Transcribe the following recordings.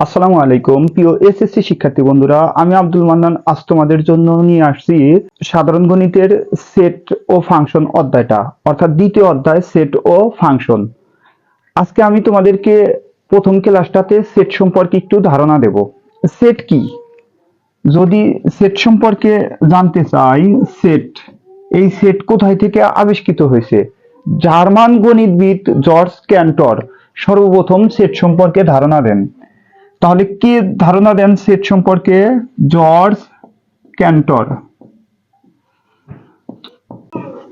আসসালামু আলাইকুম। প্রিয় এসএসসি শিক্ষার্থী বন্ধুরা, আমি আব্দুল মান্নান আজ তোমাদের জন্য নিয়ে আসছি সাধারণ গণিতের সেট ও ফাংশন অধ্যায়টা, অর্থাৎ দ্বিতীয় অধ্যায় সেট ও ফাংশন। আজকে আমি তোমাদেরকে প্রথম ক্লাসটাতে সেট সম্পর্কে একটু ধারণা দেব। সেট কি? যদি সেট সম্পর্কে জানতে চাই, সেট, এই সেট কোথায় থেকে আবিষ্কৃত হয়েছে? জার্মান গণিতবিদ জর্জ ক্যান্টর সর্বপ্রথম সেট সম্পর্কে ধারণা দেন। তাহলে কে ধারণা দেন সেট সম্পর্কে? জর্জ ক্যান্টর।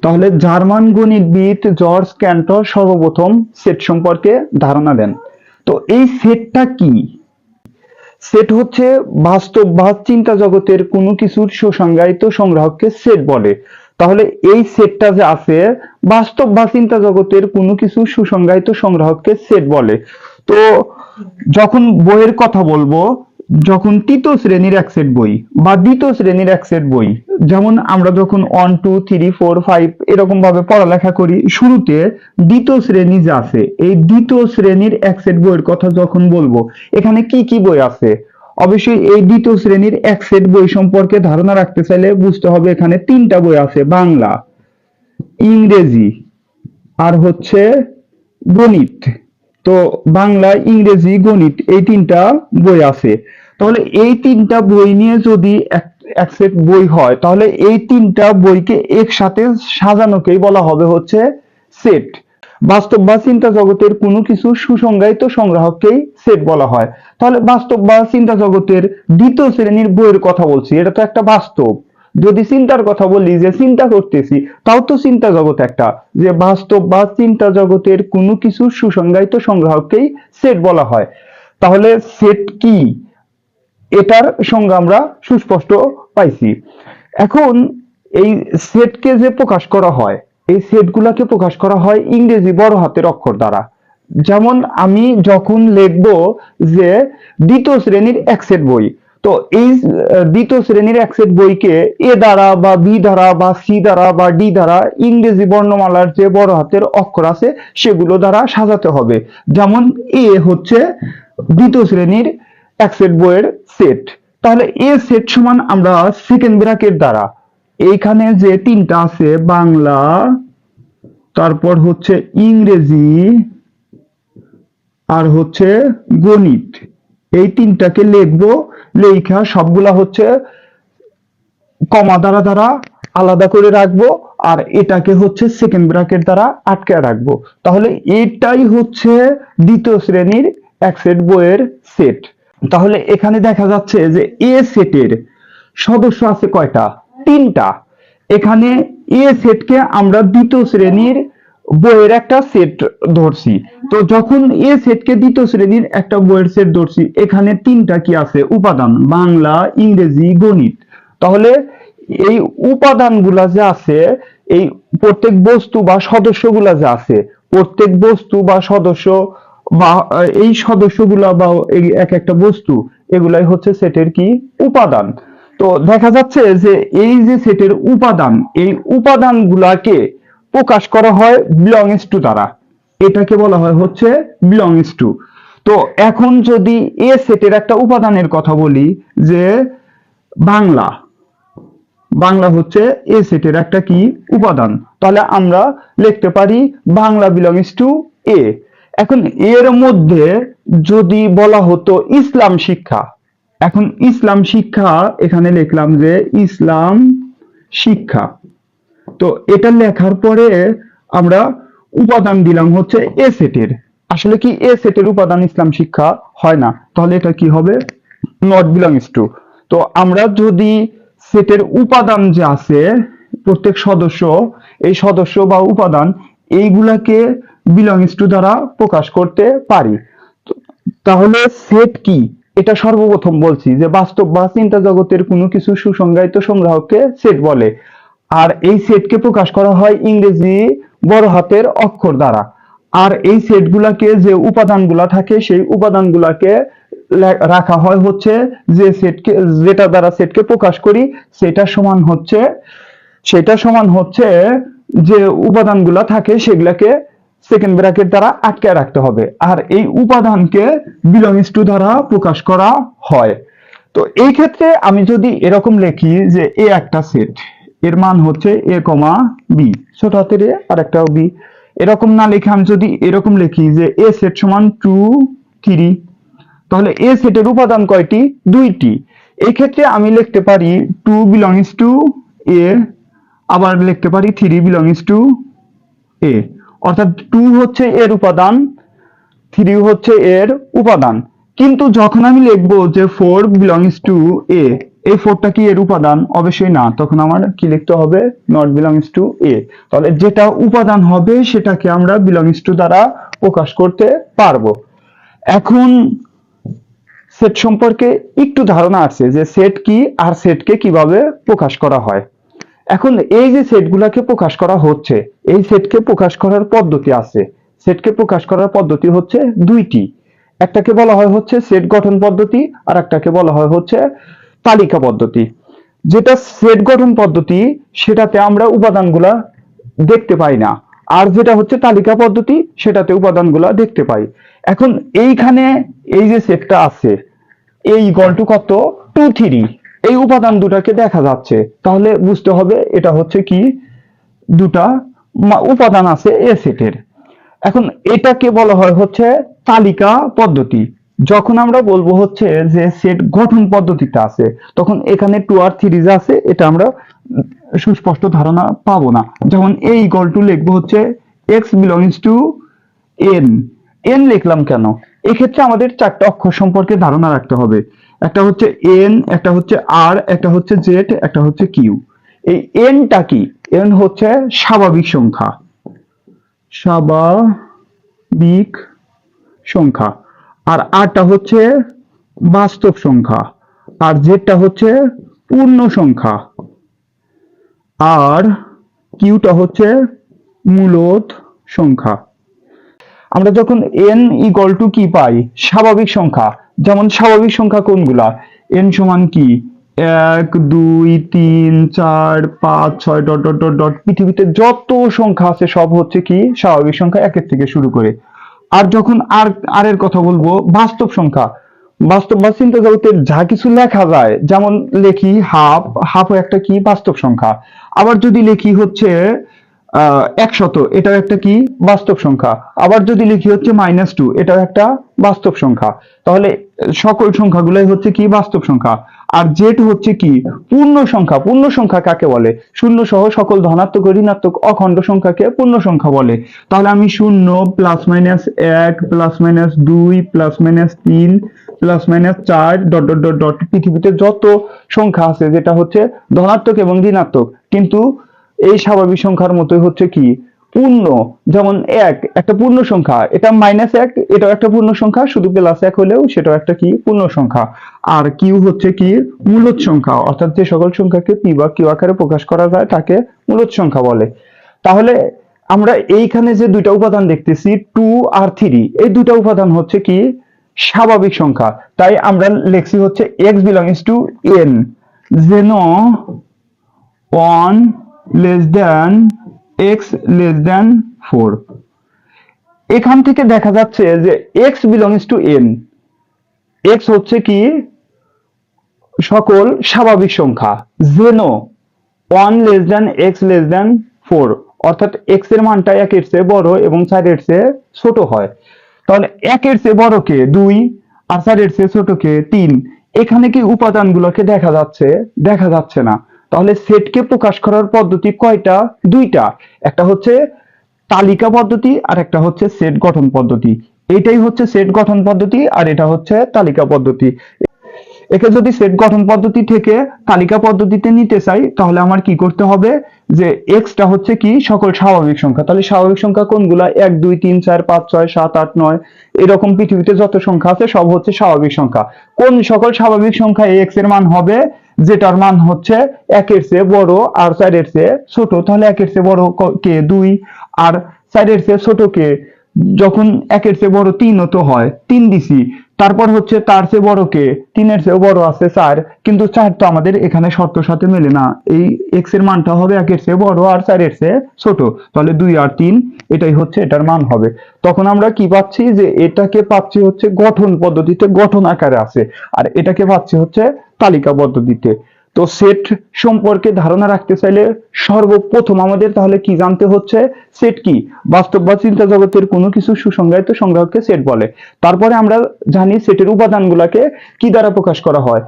তাহলে জার্মান গণিতবিদ জর্জ ক্যান্টর সর্বপ্রথম সেট সম্পর্কে ধারণা দেন। তো এই সেটটা কি? সেট হচ্ছে বাস্তব বা চিন্তা জগতের কোনো কিছুর সুসংজ্ঞায়িত সংগ্রাহককে সেট বলে। তাহলে এই সেটটা যে আছে, বাস্তব বা চিন্তা জগতের কোনো কিছু সুসংজ্ঞায়িত সংগ্রাহককে সেট বলে। তো যখন বইয়ের কথা বলব, যখন তৃতীয় শ্রেণির এক সেট বই বা দ্বিতীয় শ্রেণির এক সেট বই, যেমন আমরা যখন one two three four five এরকম ভাবে পড়ালেখা করি, শুরুতে দ্বিতীয় শ্রেণি যে আছে, এই দ্বিতীয় শ্রেণির এক সেট বইয়ের কথা যখন বলব, এখানে কি কি বই আছে? অবশ্যই এই দ্বিতীয় শ্রেণির এক সেট বই সম্পর্কে ধারণা রাখতে চাইলে বুঝতে হবে এখানে তিনটা বই আছে, বাংলা, ইংরেজি, আর হচ্ছে গণিত। তো বাংলা, ইংরেজি, গণিত এই তিনটা বই আছে। তাহলে এই তিনটা বই নিয়ে যদি এক সেট বই হয়, তাহলে এই তিনটা বইকে একসাথে সাজানোকেই বলা হবে হচ্ছে সেট। বাস্তব বা চিন্তা জগতের কোনো কিছু সুসংজ্ঞায়িত সংগ্রাহককেই সেট বলা হয়। তাহলে বাস্তব বা চিন্তা জগতের দ্বিতীয় শ্রেণির বইয়ের কথা বলছি, এটা তো একটা বাস্তব। যদি চিন্তার কথা বলি যে চিন্তা করতেছি, তাও তো চিন্তা জগৎ একটা। যে বাস্তব বা চিন্তা জগতের কোনো কিছু সুসংজ্ঞায়িত সংগ্রাহককেই সেট বলা হয়। তাহলে সেট কি? এটার সঙ্গে আমরা সুস্পষ্ট পাইছি। এখন এই সেটকে যে প্রকাশ করা হয়, এই সেটগুলাকে প্রকাশ করা হয় ইংরেজি বড় হাতের অক্ষর দ্বারা। যেমন আমি যখন লিখব যে দ্বিতীয় শ্রেণির এক সেট বই তো এই দ্বিতীয় শ্রেণির এক সেট বইকে এ দ্বারা বা বি দ্বারা বা সি দ্বারা বা ডি দ্বারা ইংরেজি বর্ণমালার যে বড় হাতের অক্ষর আছে সেগুলো দ্বারা সাজাতে হবে। যেমন এ হচ্ছে দ্বিতীয় শ্রেণির এক সেট বইয়ের সেট তাহলে এ সেট সমান আমরা সেকেন্ড ব্র্যাকেট দ্বারা। এইখানে যে তিনটা আছে, বাংলা, তারপর হচ্ছে ইংরেজি আর হচ্ছে গণিত। এই তিনটাকে লিখব লেখা সবগুলা হচ্ছে কমা দ্বারা দ্বারা আলাদা করে রাখব, আর এটাকে হচ্ছে সেকেন্ড ব্র্যাকেট দ্বারা আটকে রাখব। তাহলে এটাই হচ্ছে দ্বিতীয় শ্রেণির এক সেট বইয়ের সেট তাহলে এখানে দেখা যাচ্ছে যে এ সেটের সদস্য আছে কয়টা? তিনটা। এখানে এ সেটকে আমরা দ্বিতীয় শ্রেণির বইয়ের একটা সেট ধরছি। তো যখন এ সেটকে দ্বিতীয় শ্রেণির একটা বইয়ের সেট ধরছি, এখানে তিনটা কি আছে? উপাদান, বাংলা, ইংরেজি, গণিত। তাহলে এই উপাদানগুলা যে আছে, এই প্রত্যেক বস্তু বা সদস্যগুলা যে আছে, প্রত্যেক বস্তু বা সদস্য বা, এই সদস্যগুলা বা এই এক একটা বস্তু, এগুলাই হচ্ছে সেটের কি? উপাদান। তো দেখা যাচ্ছে যে এই যে সেটের উপাদান, এই উপাদানগুলাকে প্রকাশ করা হয় বিলংস টু দ্বারা। এটাকে বলা হয় হচ্ছে বিলংস টু তো এখন যদি এ সেটের একটা উপাদানের কথা বলি, যে বাংলা বাংলা হচ্ছে এ সেটের একটা কি? উপাদান। তাহলে আমরা লিখতে পারি বাংলা বিলংস টু এ এখন এর মধ্যে যদি বলা হতো ইসলাম শিক্ষা, এখন ইসলাম শিক্ষা, এখানে লিখলাম যে ইসলাম শিক্ষা। তো এটা লেখার পরে আমরা উপাদান দিলাম হচ্ছে এ সেটের আসলে কি এ সেটের উপাদান ইসলাম শিক্ষা হয় না? তাহলে এটা কি হবে? নট বিলংস টু তো আমরা যদি সেটের উপাদান যে আছে, প্রত্যেক সদস্য, এই সদস্য বা উপাদান, এইগুলাকে বিলংস টু দ্বারা প্রকাশ করতে পারি। তাহলে সেট কি? এটা সর্বপ্রথম বলছি যে বাস্তব বা চিন্তা জগতের কোনো কিছু সুসংজ্ঞায়িত সংগ্রাহককে সেট বলে। আর এই সেটকে প্রকাশ করা হয় ইংরেজি বড় হাতের অক্ষর দ্বারা। আর এই সেটগুলাকে যে উপাদানগুলা থাকে, সেই উপাদানগুলাকে রাখা হয় হচ্ছে যে সেটকে যেটা দ্বারা সেটকে প্রকাশ করি, সেটা সমান হচ্ছে, সেটা সমান হচ্ছে যে উপাদানগুলা থাকে, সেগুলাকে সেকেন্ড ব্র্যাকেট দ্বারা আটকে রাখতে হবে। আর এই উপাদানকে বিলংস টু দ্বারা প্রকাশ করা হয়। তো এই ক্ষেত্রে আমি যদি এরকম লিখি যে এ একটা সেট এর মান হচ্ছে এ কমা বি ছোট হাতের এ আর একটা বি এরকম না লিখে আমি যদি এরকম লিখি যে এ সেট সমান টু থ্রি তাহলে এ সেটের উপাদান কয়টি? দুইটি। এই ক্ষেত্রে আমি লিখতে পারি টু বিলংস টু এ আবার লিখতে পারি থ্রি বিলংস টু এ অর্থাৎ টু হচ্ছে এর উপাদান থ্রি হচ্ছে এর উপাদান। কিন্তু যখন আমি লিখব যে ফোর বিলংস টু এ এই ফোরটা কি এর উপাদান? অবশ্যই না। তখন আমার কি লিখতে হবে? নট বিলংস টু এ তাহলে যেটা উপাদান হবে, সেটাকে আমরা বিলংস টু দ্বারা প্রকাশ করতে পারব। এখন সেট সম্পর্কে একটু ধারণা আছে যে সেট কি আর সেটকে কীভাবে প্রকাশ করা হয়। এখন এই যে সেটগুলোকে প্রকাশ করা হচ্ছে, এই সেটকে প্রকাশ করার পদ্ধতি আছে। সেটকে প্রকাশ করার পদ্ধতি হচ্ছে দুইটি। একটাকে বলা হয় হচ্ছে সেট গঠন পদ্ধতি আর একটাকে বলা হয় হচ্ছে তালিকা পদ্ধতি। যেটা সেট গঠন পদ্ধতি, সেটাতে আমরা উপাদানগুলা দেখতে পাই না। আর যেটা হচ্ছে তালিকা পদ্ধতি, সেটাতে উপাদানগুলা দেখতে পাই। এখন এইখানে এই যে সেটটা আছে এই ইকুয়াল টু কত? Two three. এই উপাদান দুটাকে দেখা যাচ্ছে। তাহলে বুঝতে হবে এটা হচ্ছে কি? দুটা উপাদান আছে এ সেটের। এখন এটাকে বলা হয় হচ্ছে তালিকা পদ্ধতি। যখন আমরা বলব হচ্ছে যে সেট গঠন পদ্ধতিটা আছে, তখন এখানে টু আর থ্রিজ আছে, এটা আমরা সুস্পষ্ট ধারণা পাবো না। যেমন এই টু লিখব হচ্ছে X belongs to N N লিখলাম কেন? এক্ষেত্রে আমাদের চারটা অক্ষর সম্পর্কে ধারণা রাখতে হবে। একটা হচ্ছে এন একটা হচ্ছে আর একটা হচ্ছে জেড একটা হচ্ছে কিউ এই এনটা কি? এন হচ্ছে স্বাভাবিক সংখ্যা। স্বাভাবিক সংখ্যা। আর আরটা হচ্ছে বাস্তব সংখ্যা, আর জেডটা হচ্ছে পূর্ণ সংখ্যা। আর কিউটা হচ্ছে মূলত সংখ্যা। আমরা যখন এন ইকুয়াল টু কি পাই? স্বাভাবিক সংখ্যা। যেমন স্বাভাবিক সংখ্যা কোনগুলা? এন সমান কি? এক, দুই, তিন, চার, পাঁচ, ছয়, ডট ডট ডট ডট। পৃথিবীতে যত সংখ্যা আছে সব হচ্ছে কি? স্বাভাবিক সংখ্যা একের থেকে শুরু করে। আর যখন আর আর এর কথা বলব, বাস্তব সংখ্যা। বাস্তব বা চিন্তা জগতে যা কিছু লেখা যায়, যেমন লেখি হাফ হাফ একটা কি? বাস্তব সংখ্যা। আবার যদি লেখি হচ্ছে একশত, এটাও একটা কি? বাস্তব সংখ্যা। আবার যদি লিখি হচ্ছে মাইনাস টু এটাও একটা বাস্তব সংখ্যা। তাহলে সকল সংখ্যাগুলোই হচ্ছে কি? বাস্তব সংখ্যা। আর জেড হচ্ছে কি? পূর্ণ সংখ্যা। পূর্ণ সংখ্যা কাকে বলে? শূন্য সহ সকল ধনাত্মক, ঋণাত্মক, অখণ্ড সংখ্যাকে পূর্ণ সংখ্যা বলে। তাহলে আমি শূন্য প্লাস মাইনাস এক প্লাস মাইনাস দুই প্লাস মাইনাস তিন প্লাস মাইনাস চার ডট ডট ডট ডট পৃথিবীতে যত সংখ্যা আছে, যেটা হচ্ছে ধনাত্মক এবং ঋণাত্মক। কিন্তু এই স্বাভাবিক সংখ্যার মতোই হচ্ছে কি? পূর্ণ, যেমন এক, একটা পূর্ণ সংখ্যা, এটা মাইনাস এক, এটাও একটা পূর্ণ সংখ্যা, শুধু প্লাস এক হলেও সেটাও একটা কি? পূর্ণ সংখ্যা। আর কিউ হচ্ছে কি? মূলত সংখ্যা, অর্থাৎ যে সকল সংখ্যাকে পি বা কিউ আকারে প্রকাশ করা যায়, তাকে মূলত সংখ্যা বলে। তাহলে আমরা এইখানে যে দুইটা উপাদান দেখতেছি টু আর থ্রি এই দুইটা উপাদান হচ্ছে কি? স্বাভাবিক সংখ্যা। তাই আমরা লিখছি হচ্ছে এক্স বিলংস টু এন যেন one less than X less than four এখান থেকে দেখা যাচ্ছে যে X belongs to N X হচ্ছে কি? সকল স্বাভাবিক সংখ্যা। যেন one less than X less than four অর্থাৎ এক্সের মানটা একের চেয়ে বড় এবং চারের চেয়ে ছোট হয়। তাহলে একের চেয়ে বড় কে? দুই। আর চারের চেয়ে ছোট কে? তিন। এখানে কি উপাদানগুলোকে দেখা যাচ্ছে? দেখা যাচ্ছে না। তাহলে সেটকে প্রকাশ করার পদ্ধতি কয়টা? দুইটা। একটা হচ্ছে তালিকা পদ্ধতি আর একটা হচ্ছে সেট গঠন পদ্ধতি। এটাই হচ্ছে সেট গঠন পদ্ধতি আর এটা হচ্ছে তালিকা পদ্ধতি। একে যদি সেট গঠন পদ্ধতি থেকে তালিকা পদ্ধতিতে নিতে চাই, তাহলে আমার কি করতে হবে? যে এক্সটা হচ্ছে কি? সকল স্বাভাবিক সংখ্যা। তাহলে স্বাভাবিক সংখ্যা কোনগুলা? এক, দুই, তিন, চার, পাঁচ, ছয়, সাত, আট, নয়। এরকম পৃথিবীতে যত সংখ্যা আছে, সব হচ্ছে স্বাভাবিক সংখ্যা। কোন সকল স্বাভাবিক সংখ্যা এক্সের মান হবে? যেটার মান হচ্ছে একের চেয়ে বড় আর চারের চেয়ে ছোট, তাহলে একের চেয়ে বড় কে দুই। আর চারের চেয়ে ছোট কে? যখন একের চেয়ে বড় তিনও তো হয়, তিন দিছি তারপর হচ্ছে তার চেয়ে বড় কে? তিনের চেয়েও বড় আছে চার কিন্তু চার তো আমাদের এখানে শর্ত সাথে মেলে না। এই এক্সের মানটা হবে একের চেয়ে বড় আর চারের চেয়ে ছোট। তাহলে দুই আর তিন, এটাই হচ্ছে এটার মান হবে। তখন আমরা কি পাচ্ছি? যে এটাকে পাচ্ছি হচ্ছে গঠন পদ্ধতিতে গঠন আকারে আছে। আর এটাকে পাচ্ছি হচ্ছে তালিকা পদ্ধতিতে। তো সেট সম্পর্কে ধারণা রাখতে চাইলে সর্বপ্রথম আমাদের তাহলে কি জানতে হচ্ছে? সেট কি? বাস্তব বা চিন্তা জগতের কোনো কিছু সুসংজ্ঞায়িত সংগ্রহকে সেট বলে। তারপরে আমরা জানি সেটের উপাদানগুলোকে কি দ্বারা প্রকাশ করা হয়?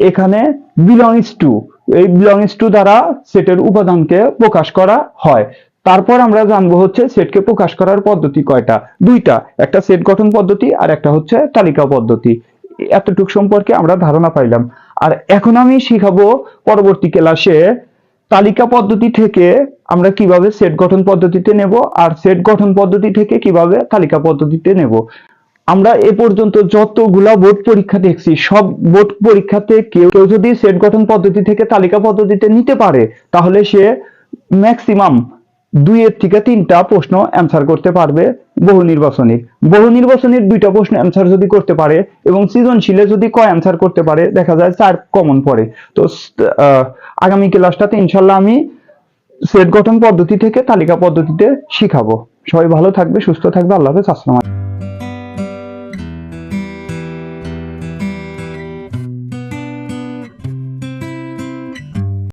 এখানে বিলংস টু এই বিলংস টু দ্বারা সেটের উপাদানকে প্রকাশ করা হয়। তারপর আমরা জানব হচ্ছে সেটকে প্রকাশ করার পদ্ধতি কয়টা? দুইটা, একটা সেট গঠন পদ্ধতি আর একটা হচ্ছে তালিকা পদ্ধতি। এতটুক সম্পর্কে আমরা ধারণা পাইলাম। আর এখন আমি শিখাবো পরবর্তী ক্লাসে তালিকা পদ্ধতি থেকে আমরা কীভাবে সেট গঠন পদ্ধতিতে নেব আর সেট গঠন পদ্ধতি থেকে কীভাবে তালিকা পদ্ধতিতে নেব। আমরা এ পর্যন্ত যতগুলা বোর্ড পরীক্ষা দেখছি, সব বোর্ড পরীক্ষাতে কেউ কেউ যদি সেট গঠন পদ্ধতি থেকে তালিকা পদ্ধতিতে নিতে পারে, তাহলে সে ম্যাক্সিমাম দুইয়ের থেকে তিনটা প্রশ্ন অ্যান্সার করতে পারবে বহু নির্বাচনীর। বহু নির্বাচনীর দুইটা প্রশ্ন অ্যান্সার যদি করতে পারে এবং সৃজনশীলে যদি কয় অ্যান্সার করতে পারে, দেখা যায় চার কমন পড়ে। তো আগামী ক্লাসটাতে ইনশাল্লাহ আমি সেট গঠন পদ্ধতি থেকে তালিকা পদ্ধতিতে শিখাবো। সবাই ভালো থাকবে, সুস্থ থাকবে, আল্লাহ হাফেজ, আসসালাম।